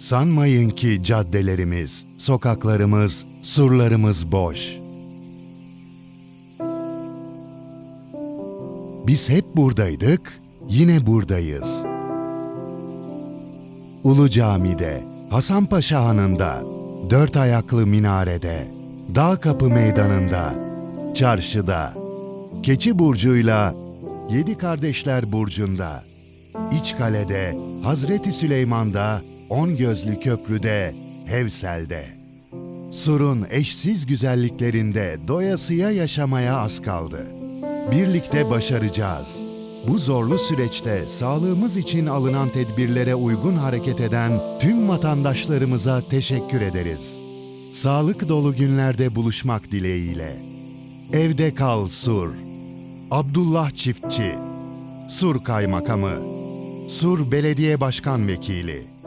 Sanmayın ki caddelerimiz, sokaklarımız, surlarımız boş. Biz hep buradaydık, yine buradayız. Ulu Cami'de, Hasanpaşa Hanı'nda, dört ayaklı minarede, Dağ Kapı Meydanı'nda, çarşıda, Keçi Burcu'yla Yedi Kardeşler Burcu'nda, İçkale'de, Hazreti Süleyman'da, On Gözlü Köprü'de, Hevsel'de. Sur'un eşsiz güzelliklerinde doyasıya yaşamaya az kaldı. Birlikte başaracağız. Bu zorlu süreçte sağlığımız için alınan tedbirlere uygun hareket eden tüm vatandaşlarımıza teşekkür ederiz. Sağlık dolu günlerde buluşmak dileğiyle. Evde kal Sur. Abdullah Çiftçi. Sur Kaymakamı. Sur Belediye Başkan Vekili.